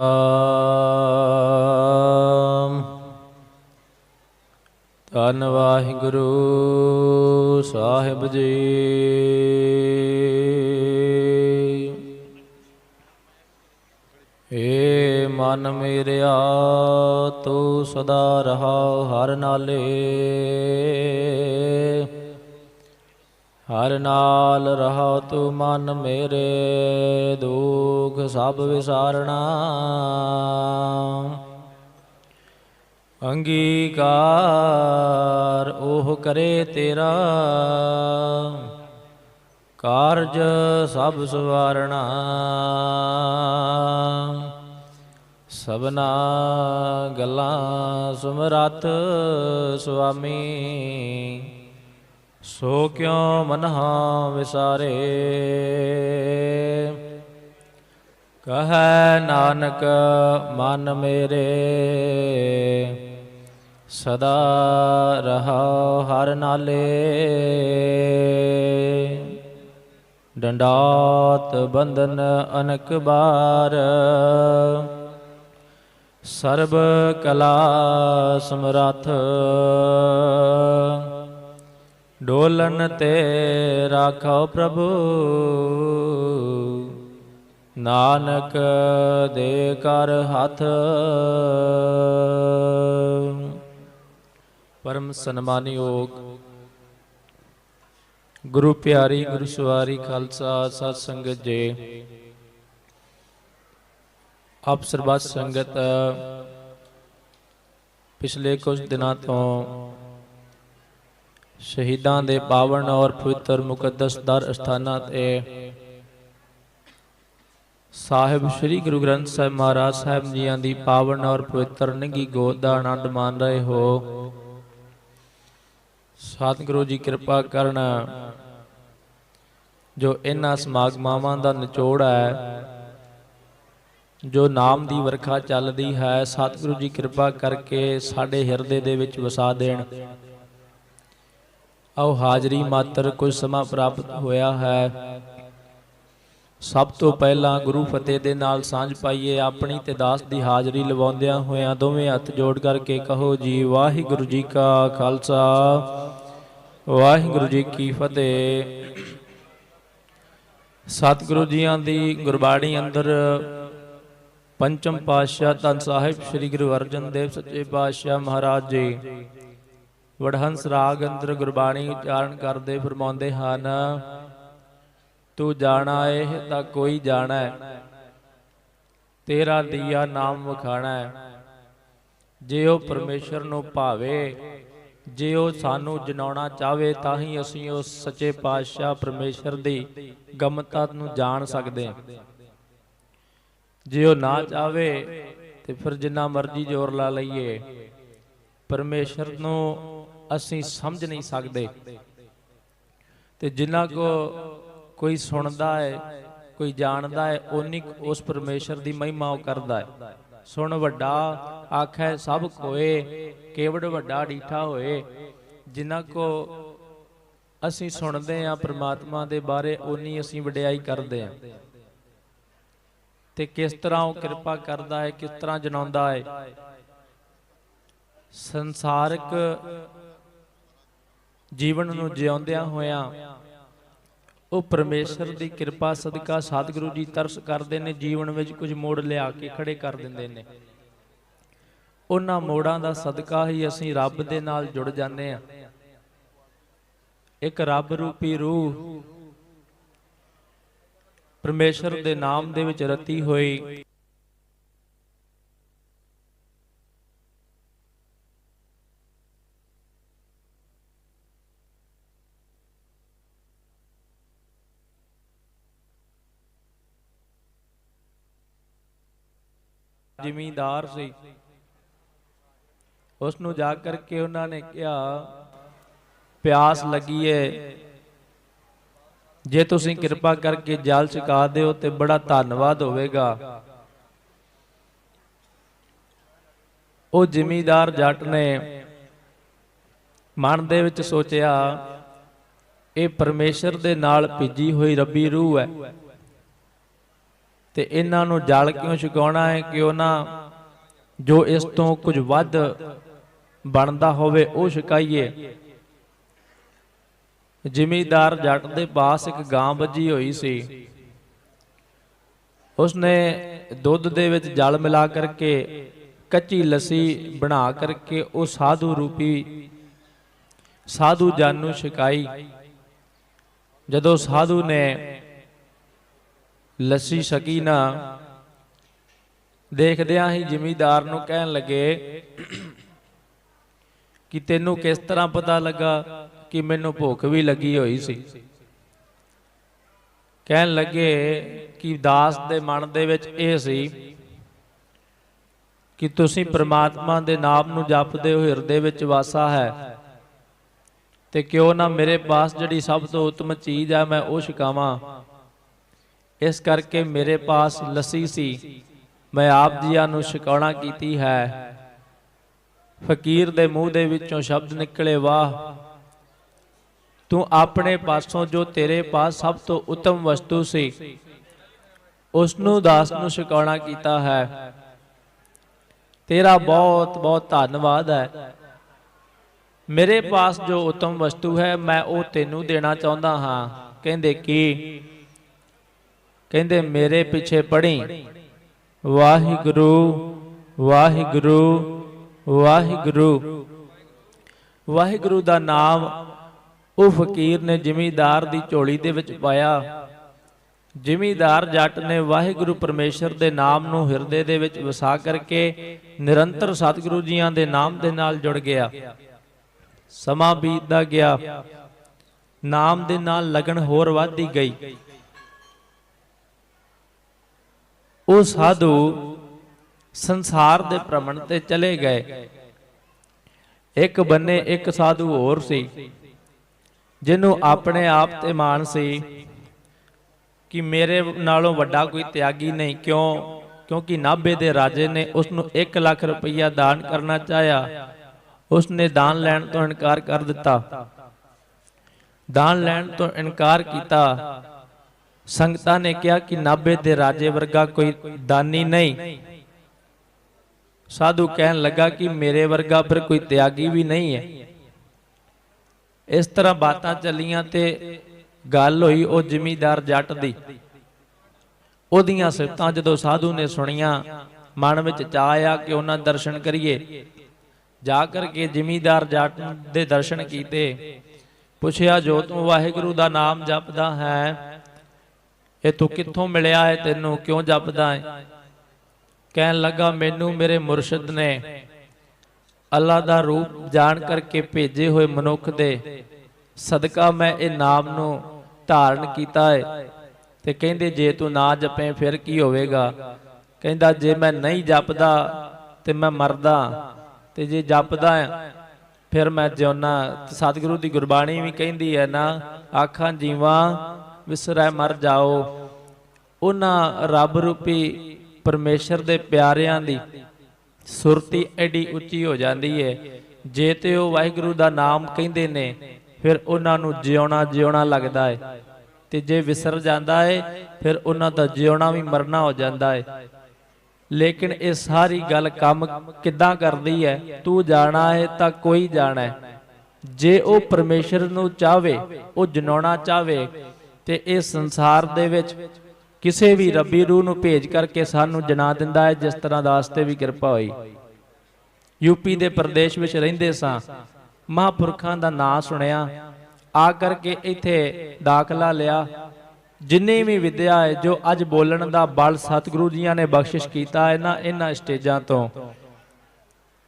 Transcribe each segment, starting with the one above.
ਆਮ। ਧੰਨ ਵਾਹਿਗੁਰੂ ਸਾਹਿਬ ਜੀ। ਏ ਮਨ ਮੇਰਿਆ ਤੂੰ ਸਦਾ ਰਹਾ ਹਰ ਨਾਲੇ। ਹਰ ਨਾਲ ਰਹਾ ਤੂੰ ਮਨ ਮੇਰੇ, ਦੁਖ ਸਭ ਵਿਸਾਰਣਾ। ਅੰਗੀਕਾਰ ਉਹ ਕਰੇ ਤੇਰਾ, ਕਾਰਜ ਸਭ ਸਵਾਰਣਾ। ਸਭਨਾ ਗੱਲਾਂ ਸੁਮਰਤ ਸੁਆਮੀ ਸੋ ਕਿਉ ਮਨਹਾ ਵਿਸਾਰੇ? ਕਹੈ ਨਾਨਕ, ਮਨ ਮੇਰੇ, ਸਦਾ ਰਹਾ ਹਰ ਨਾਲੇ। ਡੰਡਾਤ ਬੰਧਨ ਅਨਕ ਬਾਰ। ਸਰਬ ਕਲਾ ਸਮਰੱਥ। ਡੋਲਨ ਤੇ ਰਾਖੋ ਪ੍ਰਭੂ। ਨਾਨਕ ਦੇ ਕਰ ਹੱਥ। ਪਰਮ ਸਨਮਾਨਯੋਗ ਗੁਰੂ ਪਿਆਰੀ, ਗੁਰੂ ਸਵਾਰੀ, ਖਾਲਸਾ ਸਤ ਸੰਗਤ ਜੀ। ਆਪ ਸਰਬੱਤ ਸੰਗਤ, ਪਿਛਲੇ ਕੁਝ ਦਿਨਾਂ ਤੋਂ ਸ਼ਹੀਦਾਂ ਦੇ ਪਾਵਨ ਔਰ ਪਵਿੱਤਰ ਮੁਕੱਦਸ ਦਰ ਅਸਥਾਨਾਂ ਤੇ ਸਾਹਿਬ ਸ੍ਰੀ ਗੁਰੂ ਗ੍ਰੰਥ ਸਾਹਿਬ ਮਹਾਰਾਜ ਸਾਹਿਬ ਜੀਆਂ ਦੀ ਪਾਵਨ ਔਰ ਪਵਿੱਤਰ ਨਿੱਘੀ ਗੋਦ ਦਾ ਆਨੰਦ ਮਾਣ ਰਹੇ ਹੋ। ਸਤਿਗੁਰੂ ਜੀ ਕਿਰਪਾ ਕਰਨ ਜੋ ਇਹਨਾਂ ਸਮਾਗਮਾਵਾਂ ਦਾ ਨਿਚੋੜ ਹੈ, ਜੋ ਨਾਮ ਦੀ ਵਰਖਾ ਚੱਲਦੀ ਹੈ, ਸਤਿਗੁਰੂ ਜੀ ਕਿਰਪਾ ਕਰਕੇ ਸਾਡੇ ਹਿਰਦੇ ਦੇ ਵਿੱਚ ਵਸਾ ਦੇਣ। ਆਓ ਹਾਜ਼ਰੀ ਮਾਤਰ ਕੁਝ ਸਮਾਂ ਪ੍ਰਾਪਤ ਹੋਇਆ ਹੈ। ਸਭ ਤੋਂ ਪਹਿਲਾਂ ਗੁਰੂ ਫਤਿਹ ਦੇ ਨਾਲ ਸਾਂਝ ਪਾਈਏ, ਆਪਣੀ ਤੇ ਦਾਸ ਦੀ ਹਾਜ਼ਰੀ ਲਵਾਉਂਦਿਆਂ ਹੋਇਆਂ ਦੋਵੇਂ ਹੱਥ ਜੋੜ ਕਰਕੇ ਕਹੋ, ਜੀ ਵਾਹਿਗੁਰੂ ਜੀ ਕਾ ਖਾਲਸਾ, ਵਾਹਿਗੁਰੂ ਜੀ ਕੀ ਫਤਿਹ। ਸਤਿਗੁਰੂ ਜੀਆਂ ਦੀ ਗੁਰਬਾਣੀ ਅੰਦਰ ਪੰਚਮ ਪਾਤਸ਼ਾਹ ਧੰਨ ਸਾਹਿਬ, ਸ੍ਰੀ ਗੁਰੂ ਅਰਜਨ ਦੇਵ ਸੱਚੇ ਪਾਤਸ਼ਾਹ ਮਹਾਰਾਜ ਜੀ। ਵਡਹੰਸ ਰਾਗ ਅੰਦਰ ਗੁਰਬਾਣੀ ਉਚਾਰਨ ਕਰਦੇ ਫਰਮਾਉਂਦੇ ਹਨ, ਤੂੰ ਜਾਣਾ ਏ ਤਾਂ ਕੋਈ ਜਾਣਾ ਹੈ ਤੇਰਾ ਦੀਆ ਨਾਮ ਵਖਾਣਾ। ਹੈ ਜੇ ਉਹ ਪਰਮੇਸ਼ਰ ਨੂੰ ਭਾਵੇ, ਜੇ ਉਹ ਸਾਨੂੰ ਜਨਾਉਣਾ ਚਾਵੇ, ਤਾਂ ਹੀ ਅਸੀਂ ਉਸ ਸੱਚੇ ਪਾਤਸ਼ਾਹ ਪਰਮੇਸ਼ਰ ਦੀ ਗਮਤਾ ਨੂੰ ਜਾਣ ਸਕਦੇ ਹਾਂ। ਜੇ ਉਹ ਨਾ ਚਾਹਵੇ ਤੇ ਫਿਰ ਜਿੰਨਾ ਮਰਜ਼ੀ ਜ਼ੋਰ ਲਾ ਲਈਏ। ਪਰਮੇਸ਼ਰ ਨੂੰ ਅਸੀਂ ਸਮਝ ਨਹੀਂ ਸਕਦੇ। ਤੇ ਜਿੰਨਾ ਕੋ ਕੋਈ ਸੁਣਦਾ ਹੈ, ਕੋਈ ਜਾਣਦਾ ਹੈ ਉਨੀ ਉਸ ਪਰਮੇਸ਼ਰ ਦੀ ਮਹਿਮਾ ਉਹ ਕਰਦਾ ਹੈ। ਸੁਣ ਵੱਡਾ, ਆਖੈ ਸਭ ਕੋਏ, ਕੇਵੜ ਵੱਡਾ ਡੀਠਾ ਹੋਏ। ਜਿਨ੍ਹਾਂ ਕੋ ਅਸੀਂ ਸੁਣਦੇ ਆ ਪ੍ਰਮਾਤਮਾ ਦੇ ਬਾਰੇ ਉਨੀ ਅਸੀਂ ਵਡਿਆਈ ਕਰਦੇ ਆ ਤੇ ਕਿਸ ਤਰ੍ਹਾਂ ਉਹ ਕਿਰਪਾ ਕਰਦਾ ਹੈ, ਕਿਸ ਤਰ੍ਹਾਂ ਜਨਾਉਂਦਾ ਹੈ। ਸੰਸਾਰਕ ਜੀਵਨ ਨੂੰ ਜਿਉਂਦਿਆਂ ਹੋਇਆਂ। ਉਹ ਪਰਮੇਸ਼ਰ ਦੀ ਕਿਰਪਾ, ਸਦਕਾ, ਸਤਿਗੁਰੂ ਜੀ ਤਰਸ ਕਰਦੇ ਨੇ, ਜੀਵਨ ਵਿੱਚ ਕੁਝ ਮੋੜ ਲਿਆ ਕੇ ਖੜੇ ਕਰ ਦਿੰਦੇ ਨੇ। ਉਹਨਾਂ ਮੋੜਾਂ ਦਾ ਸਦਕਾ ਹੀ ਅਸੀਂ ਰੱਬ ਦੇ ਨਾਲ ਜੁੜ ਜਾਂਦੇ ਆ ਇੱਕ ਰੱਬ ਰੂਪੀ ਰੂਹ ਪਰਮੇਸ਼ਰ ਦੇ ਨਾਮ ਦੇ ਵਿੱਚ ਰਤੀ ਹੋਈ। ਜ਼ਿਮੀਂਦਾਰ ਸੀ। ਉਸ ਨੂੰ ਜਾ ਕਰਕੇ ਉਹਨਾਂ ਨੇ ਕਿਹਾ, ਪਿਆਸ ਲੱਗੀ ਏ ਜੇ ਤੁਸੀਂ ਕਿਰਪਾ ਕਰਕੇ ਜਲ ਛਕਾ ਦਿਓ ਤੇ ਬੜਾ ਧੰਨਵਾਦ ਹੋਵੇਗਾ। ਉਹ ਜ਼ਿਮੀਂਦਾਰ ਜੱਟ ਨੇ ਮਨ ਦੇ ਵਿੱਚ ਸੋਚਿਆ, ਇਹ ਪਰਮੇਸ਼ਰ ਦੇ ਨਾਲ ਭਿੱਜੀ ਹੋਈ ਰੱਬੀ ਰੂਹ ਹੈ। ਤੇ ਇਹਨਾਂ ਨੂੰ ਜਲ ਕਿਉਂ ਛਕਾਉਣਾ ਹੈ ਕਿ ਉਹਨਾਂ ਜੋ ਇਸ ਤੋਂ ਕੁਝ ਵੱਧ ਬਣਦਾ ਹੋਵੇ ਉਹ ਛਕਾਈਏ? ਜ਼ਿਮੀਦਾਰ ਜੱਟ ਦੇ ਪਾਸ ਇੱਕ ਗਾਂ ਵੱਜੀ ਹੋਈ ਸੀ। ਉਸਨੇ ਦੁੱਧ ਦੇ ਵਿੱਚ ਜਲ ਮਿਲਾ ਕਰਕੇ ਕੱਚੀ ਲੱਸੀ ਬਣਾ ਕਰਕੇ ਉਹ ਸਾਧੂ ਰੂਪੀ ਸਾਧੂ ਜਨ ਨੂੰ ਛਕਾਈ। ਜਦੋਂ ਸਾਧੂ ਨੇ ਲੱਸੀ ਛਕੀ ਨਾ। ਦੇਖਦਿਆਂ ਹੀ ਜ਼ਿਮੀਦਾਰ ਨੂੰ ਕਹਿਣ ਲੱਗੇ ਕਿ ਤੈਨੂੰ ਕਿਸ ਤਰ੍ਹਾਂ ਪਤਾ ਲੱਗਾ ਕਿ ਮੈਨੂੰ ਭੁੱਖ ਵੀ ਲੱਗੀ ਹੋਈ ਸੀ? ਕਹਿਣ ਲੱਗੇ ਕਿ ਦਾਸ ਦੇ ਮਨ ਦੇ ਵਿੱਚ ਇਹ ਸੀ ਕਿ ਤੁਸੀਂ ਪ੍ਰਮਾਤਮਾ ਦੇ ਨਾਮ ਨੂੰ ਜਪਦੇ ਹੋ ਹਿਰਦੇ ਵਿੱਚ ਵਾਸਾ ਹੈ ਤੇ ਕਿਉਂ ਨਾ ਮੇਰੇ ਪਾਸ ਜਿਹੜੀ ਸਭ ਤੋਂ ਉੱਤਮ ਚੀਜ਼ ਆ ਮੈਂ ਉਹ ਛਕਾਵਾਂ। ਇਸ ਕਰਕੇ ਮੇਰੇ ਪਾਸ ਲੱਸੀ ਸੀ। ਮੈਂ ਆਪ ਜੀਆਂ ਨੂੰ ਛਕਾਉਣਾ ਕੀਤੀ ਹੈ। ਫਕੀਰ ਦੇ ਮੂੰਹ ਦੇ ਵਿੱਚੋਂ ਸ਼ਬਦ ਨਿਕਲੇ, ਵਾਹ, ਤੂੰ ਆਪਣੇ ਪਾਸੋਂ ਜੋ ਤੇਰੇ ਪਾਸ ਸਭ ਤੋਂ ਉੱਤਮ ਵਸਤੂ ਸੀ ਉਸ ਨੂੰ ਦਾਸ ਨੂੰ ਛਕਾਉਣਾ ਕੀਤਾ ਹੈ। ਤੇਰਾ ਬਹੁਤ ਬਹੁਤ ਧੰਨਵਾਦ ਹੈ। ਮੇਰੇ ਪਾਸ ਜੋ ਉੱਤਮ ਵਸਤੂ ਹੈ, ਮੈਂ ਉਹ ਤੈਨੂੰ ਦੇਣਾ ਚਾਹੁੰਦਾ ਹਾਂ। ਕਹਿੰਦੇ, ਕੀ? ਕਹਿੰਦੇ, ਮੇਰੇ ਪਿੱਛੇ ਪੜੀ ਵਾਹਿਗੁਰੂ ਵਾਹਿਗੁਰੂ ਵਾਹਿਗੁਰੂ। ਵਾਹਿਗੁਰੂ ਦਾ ਨਾਮ ਉਹ ਫਕੀਰ ਨੇ ਜ਼ਿਮੀਦਾਰ ਦੀ ਝੋਲੀ ਦੇ ਵਿੱਚ ਪਾਇਆ। ਜ਼ਿਮੀਦਾਰ ਜੱਟ ਨੇ ਵਾਹਿਗੁਰੂ ਪਰਮੇਸ਼ਰ ਦੇ ਨਾਮ ਨੂੰ ਹਿਰਦੇ ਦੇ ਵਿੱਚ ਵਸਾ ਕਰਕੇ ਨਿਰੰਤਰ ਸਤਿਗੁਰੂ ਜੀਆਂ ਦੇ ਨਾਮ ਦੇ ਨਾਲ ਜੁੜ ਗਿਆ। ਸਮਾਂ ਬੀਤਦਾ ਗਿਆ। ਨਾਮ ਦੇ ਨਾਲ ਲਗਨ ਹੋਰ ਵੱਧਦੀ ਗਈ। ਉਹ ਸਾਧੂ ਸੰਸਾਰ ਦੇ ਭ੍ਰਮਣ ਤੇ ਚਲੇ ਗਏ। ਇੱਕ ਬੰਨੇ ਇੱਕ ਸਾਧੂ ਹੋਰ ਸੀ, ਜਿਹਨੂੰ ਆਪਣੇ ਆਪ ਤੇ ਮਾਣ ਸੀ ਕਿ ਮੇਰੇ ਨਾਲੋਂ ਵੱਡਾ ਕੋਈ ਤਿਆਗੀ ਨਹੀਂ। ਕਿਉਂ? ਕਿਉਂਕਿ ਨਾਭੇ ਦੇ ਰਾਜੇ ਨੇ ਉਸ ਨੂੰ 1 ਲੱਖ ਰੁਪਈਆ ਦਾਨ ਕਰਨਾ ਚਾਹਿਆ। ਉਸ ਨੇ ਦਾਨ ਲੈਣ ਤੋਂ ਇਨਕਾਰ ਕਰ ਦਿੱਤਾ। ਦਾਨ ਲੈਣ ਤੋਂ ਇਨਕਾਰ ਕੀਤਾ। ਸੰਗਤਾਂ ਨੇ ਕਿਹਾ ਕਿ ਨਾਭੇ ਦੇ ਰਾਜੇ ਵਰਗਾ ਕੋਈ ਦਾਨੀ ਨਹੀਂ। ਸਾਧੂ ਕਹਿਣ ਲੱਗਾ ਕਿ ਮੇਰੇ ਵਰਗਾ ਫਿਰ ਕੋਈ ਤਿਆਗੀ ਵੀ ਨਹੀਂ ਹੈ। ਇਸ ਤਰ੍ਹਾਂ ਬਾਤਾਂ ਚੱਲੀਆਂ ਤੇ ਗੱਲ ਹੋਈ ਉਹ ਜ਼ਿਮੀਦਾਰ ਜੱਟ ਦੀ। ਉਹਦੀਆਂ ਸਿਫਤਾਂ ਜਦੋਂ ਸਾਧੂ ਨੇ ਸੁਣੀਆਂ, ਮਨ ਵਿੱਚ ਚਾਹ ਆਇਆ ਕਿ ਉਹਨਾਂ ਦਰਸ਼ਨ ਕਰੀਏ। ਜਾ ਕਰਕੇ ਜ਼ਿਮੀਦਾਰ ਜੱਟ ਦੇ ਦਰਸ਼ਨ ਕੀਤੇ। ਪੁੱਛਿਆ, ਜੋ ਤੂੰ ਵਾਹਿਗੁਰੂ ਦਾ ਨਾਮ ਜਪਦਾ ਹੈ ਇਹ ਤੂੰ ਕਿੱਥੋਂ ਮਿਲਿਆ ਹੈ? ਤੈਨੂੰ ਕਿਉਂ ਜਪਦਾ ਹੈ? ਕਹਿਣ ਲੱਗਾ, ਮੈਨੂੰ ਮੇਰੇ ਮੁਰਸ਼ਿਦ ਨੇ ਅੱਲਾ ਦਾ ਰੂਪ ਜਾਣ ਕਰਕੇ ਭੇਜੇ ਹੋਏ ਮਨੁੱਖ ਦੇ ਸਦਕਾ ਮੈਂ ਇਹ ਨਾਮ ਨੂੰ ਧਾਰਨ ਕੀਤਾ ਹੈ। ਤੇ ਕਹਿੰਦੇ, ਜੇ ਤੂੰ ਨਾ ਜਪੇ, ਫਿਰ ਕੀ ਹੋਵੇਗਾ? ਕਹਿੰਦਾ, ਜੇ ਮੈਂ ਨਹੀਂ ਜਪਦਾ, ਤੇ ਮੈਂ ਮਰਦਾ। ਤੇ ਜੇ ਜਪਦਾ ਫਿਰ ਮੈਂ ਜਿਉਣਾ। ਸਤਿਗੁਰੂ ਦੀ ਗੁਰਬਾਣੀ ਵੀ ਕਹਿੰਦੀ ਹੈ ਨਾ, ਆਖਾਂ, ਜੀਵਾਂ ਵਿਸਰੈ ਮਰ ਜਾਓ। ਉਹਨਾਂ ਰੱਬ ਰੂਪੀ ਪਰਮੇਸ਼ਰ ਦੇ ਪਿਆਰਿਆਂ ਦੀ ਸੁਰਤੀ ਐਡੀ ਉੱਚੀ ਹੋ ਜਾਂਦੀ ਹੈ ਜੇ ਤੇ ਉਹ ਵਾਹਿਗੁਰੂ ਦਾ ਨਾਮ ਕਹਿੰਦੇ ਨੇ, ਫਿਰ ਉਹਨਾਂ ਨੂੰ ਜਿਉਣਾ ਜਿਉਣਾ ਲੱਗਦਾ ਹੈ ਤੇ ਜੇ ਵਿਸਰ ਜਾਂਦਾ ਹੈ ਫਿਰ ਉਹਨਾਂ ਦਾ ਜਿਉਣਾ ਵੀ ਮਰਨਾ ਹੋ ਜਾਂਦਾ ਹੈ ਲੇਕਿਨ ਇਹ ਸਾਰੀ ਗੱਲ ਕੰਮ ਕਿੱਦਾਂ ਕਰਦੀ ਹੈ ਤੂੰ ਜਾਣਾ ਹੈ ਤਾਂ ਕੋਈ ਜਾਣਾ ਹੈ ਜੇ ਉਹ ਪਰਮੇਸ਼ਰ ਨੂੰ ਚਾਵੇ ਉਹ ਜਨਾਉਣਾ ਚਾਵੇ ਤੇ ਇਹ ਸੰਸਾਰ ਦੇ ਵਿੱਚ ਕਿਸੇ ਵੀ ਰੱਬੀ ਰੂਹ ਨੂੰ ਭੇਜ ਕਰਕੇ ਸਾਨੂੰ ਜਨਾ ਦਿੰਦਾ ਹੈ, ਜਿਸ ਤਰ੍ਹਾਂ ਦਾਸ ਤੇ ਵੀ ਕਿਰਪਾ ਹੋਈ। ਯੂਪੀ ਦੇ ਪ੍ਰਦੇਸ਼ ਵਿੱਚ ਰਹਿੰਦੇ ਸਾਂ, ਮਹਾਪੁਰਖਾਂ ਦਾ ਨਾਂ ਸੁਣਿਆ, ਆ ਕਰਕੇ ਇੱਥੇ ਦਾਖਲਾ ਲਿਆ। ਜਿੰਨੀ ਵੀ ਵਿਦਿਆ ਹੈ, ਜੋ ਅੱਜ ਬੋਲਣ ਦਾ ਬਲ ਸਤਿਗੁਰੂ ਜੀਆਂ ਨੇ ਬਖਸ਼ਿਸ਼ ਕੀਤਾ ਹੈ ਨਾ, ਇਹਨਾਂ ਸਟੇਜਾਂ ਤੋਂ।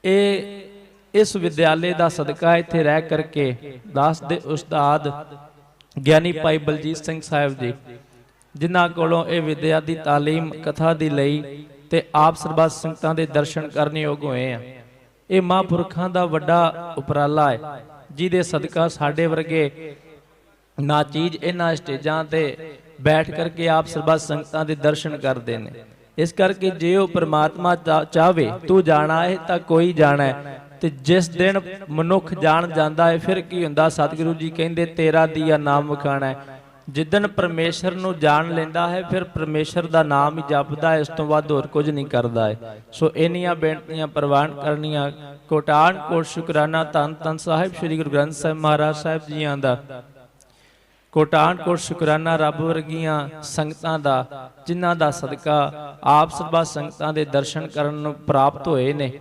ਇਹ ਇਸ ਵਿਦਿਆਲੇ ਦਾ ਸਦਕਾ ਇੱਥੇ ਰਹਿ ਕਰਕੇ ਦਾਸ ਦੇ ਉਸਤਾਦ ਗਿਆਨੀ ਭਾਈ ਬਲਜੀਤ ਸਿੰਘ ਸਾਹਿਬ ਜੀ ਜਿਨ੍ਹਾਂ ਕੋਲੋਂ ਇਹ ਵਿਦਿਆ ਦੀ تعلیم ਕਥਾ ਦੀ ਲਈ ਤੇ ਆਪ ਸਰਬੱਤ ਸੰਗਤਾਂ ਦੇ ਦਰਸ਼ਨ ਕਰਨ ਯੋਗ ਹੋਏ ਆ ਇਹ ਮਹਾਂਪੁਰਖਾਂ ਦਾ ਵੱਡਾ ਉਪਰਾਲਾ ਹੈ ਜਿਹਦੇ ਸਦਕਾ ਸਾਡੇ ਵਰਗੇ ਨਾ ਚੀਜ਼ ਇਹਨਾਂ ਸਟੇਜਾਂ ਤੇ ਬੈਠ ਕਰਕੇ ਆਪ ਸਰਬੱਤ ਸੰਗਤਾਂ ਦੇ ਦਰਸ਼ਨ ਕਰਦੇ ਨੇ ਇਸ ਕਰਕੇ ਜੇ ਉਹ ਪ੍ਰਮਾਤਮਾ ਚਾ- ਚਾਹਵੇ ਤੂੰ ਜਾਣਾ ਹੈ ਤਾਂ ਕੋਈ ਜਾਣਾ ਹੈ ਤੇ ਜਿਸ ਦਿਨ ਮਨੁੱਖ ਜਾਣ ਜਾਂਦਾ ਹੈ, ਫਿਰ ਕੀ ਹੁੰਦਾ? ਸਤਿਗੁਰੂ ਜੀ ਕਹਿੰਦੇ, ਤੇਰਾ ਦੀਆ ਨਾਮ ਵਿਖਾਣਾ ਹੈ। ਜਿੱਦਨ ਪਰਮੇਸ਼ਰ ਨੂੰ ਜਾਣ ਲੈਂਦਾ ਹੈ, ਫਿਰ ਪਰਮੇਸ਼ਰ ਦਾ ਨਾਮ ਹੀ ਜਪਦਾ ਹੈ, ਇਸ ਤੋਂ ਵੱਧ ਹੋਰ ਕੁਝ ਨਹੀਂ ਕਰਦਾ ਹੈ। ਸੋ ਇੰਨੀਆਂ ਬੇਨਤੀਆਂ ਪ੍ਰਵਾਨ ਕਰਨੀਆਂ। ਕੋਟਾਨ ਕੋਟ ਸ਼ੁਕਰਾਨਾ ਧੰਨ ਧੰਨ ਸਾਹਿਬ, ਸ੍ਰੀ ਗੁਰੂ ਗ੍ਰੰਥ ਸਾਹਿਬ ਮਹਾਰਾਜ ਸਾਹਿਬ ਜੀਆਂ ਦਾ। ਕੋਟਾਨ ਕੋਟ ਸ਼ੁਕਰਾਨਾ ਰੱਬ ਵਰਗੀਆਂ ਸੰਗਤਾਂ ਦਾ, ਜਿਨ੍ਹਾਂ ਦਾ ਸਦਕਾ ਆਪ ਸਭਾ ਸੰਗਤਾਂ ਦੇ ਦਰਸ਼ਨ ਕਰਨ ਨੂੰ ਪ੍ਰਾਪਤ ਹੋਏ ਨੇ।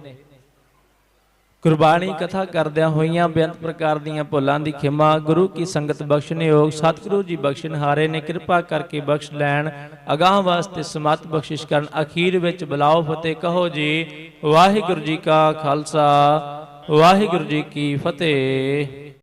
ਗੁਰਬਾਣੀ ਕਥਾ ਕਰਦਿਆਂ ਹੋਈਆਂ ਬੇਅੰਤ ਪ੍ਰਕਾਰ ਦੀਆਂ ਭੁੱਲਾਂ ਦੀ ਖਿਮਾ ਗੁਰੂ ਕੀ ਸੰਗਤ ਬਖਸ਼ਣ ਯੋਗ, ਸਤਿਗੁਰੂ ਜੀ ਬਖਸ਼ਣ ਹਾਰੇ ਨੇ, ਕਿਰਪਾ ਕਰਕੇ ਬਖਸ਼ ਲੈਣ, ਅਗਾਹ ਵਾਸਤੇ ਸਮਤ ਬਖਸ਼ਿਸ਼ ਕਰਨ, ਅਖੀਰ ਵਿੱਚ ਬੁਲਾਓ ਫਤਿਹ ਕਹੋ ਜੀ। ਵਾਹਿਗੁਰੂ ਜੀ ਕਾ ਖਾਲਸਾ, ਵਾਹਿਗੁਰੂ ਜੀ ਕੀ ਫਤਿਹ।